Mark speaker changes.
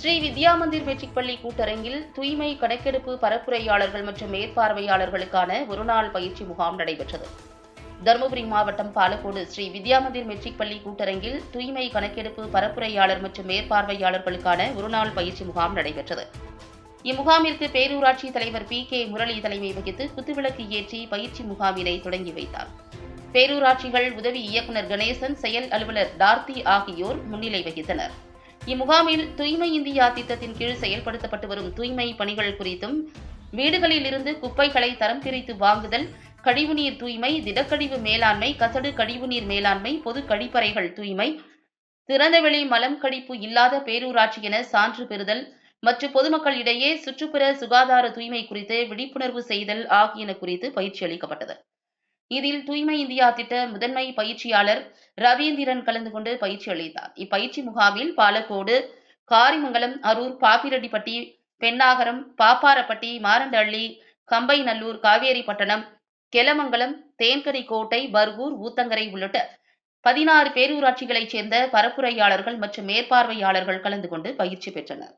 Speaker 1: Sri Vidya Mandir matric பள்ளி கூட்டரங்கில் தூய்மை கணக்கெடுப்பு பரப்புரையாளர்கள் மற்றும் மேற்பார்வையாளர்களுக்கான ஒருநாள் பயிற்சி முகாம் நடைபெற்றது. தருமபுரி மாவட்டம் பாலக்கோடு ஸ்ரீ வித்யா மந்திர் மெட்ரிக் பள்ளி கூட்டரங்கில் தூய்மை கணக்கெடுப்பு பரப்புரையாளர் மற்றும் மேற்பார்வையாளர்களுக்கான ஒருநாள் பயிற்சி முகாம் நடைபெற்றது. இம்முகாமிற்கு பேரூராட்சி தலைவர் பி. கே. முரளி தலைமை வகித்து குத்துவிளக்கு ஏற்றி பயிற்சி முகாமினை தொடங்கி வைத்தார். பேரூராட்சிகள் உதவி இயக்குநர் கணேசன் செயல் அலுவலர் டார்த்தி ஆகியோர் முன்னிலை வகித்தனர். இம்முகாமில் தூய்மை இந்தியா திட்டத்தின் கீழ் செயல்படுத்தப்பட்டு வரும் தூய்மை பணிகள் குறித்தும் வீடுகளில் இருந்து குப்பைகளை தரம் பிரித்து வாங்குதல் கழிவுநீர் தூய்மை திடக்கழிவு மேலாண்மை கசடு கழிவுநீர் மேலாண்மை பொது கழிப்பறைகள் தூய்மை திறந்தவெளி மலம் கழிப்பு இல்லாத பேரூராட்சி என சான்று பெறுதல் மற்றும் பொதுமக்களிடையே சுற்றுப்புற சுகாதார தூய்மை குறித்து விழிப்புணர்வு செய்தல் ஆகியன குறித்து பயிற்சி அளிக்கப்பட்டது. இதில் தூய்மை இந்தியா திட்ட முதன்மை பயிற்சியாளர் ரவீந்திரன் கலந்து கொண்டு பயிற்சி அளித்தார். இப்பயிற்சி முகாமில் பாலக்கோடு காரிமங்கலம் அரூர் பாப்பிரெட்டிப்பட்டி பெண்ணாகரம் பாப்பாரப்பட்டி மாரண்டள்ளி கம்பைநல்லூர் காவேரிப்பட்டணம் கெலமங்கலம் தேன்கனிக்கோட்டை பர்கூர் ஊத்தங்கரை உள்ளிட்ட பதினாறு பேரூராட்சிகளைச் சேர்ந்த பரப்புரையாளர்கள் மற்றும் மேற்பார்வையாளர்கள் கலந்து கொண்டு பயிற்சி பெற்றனர்.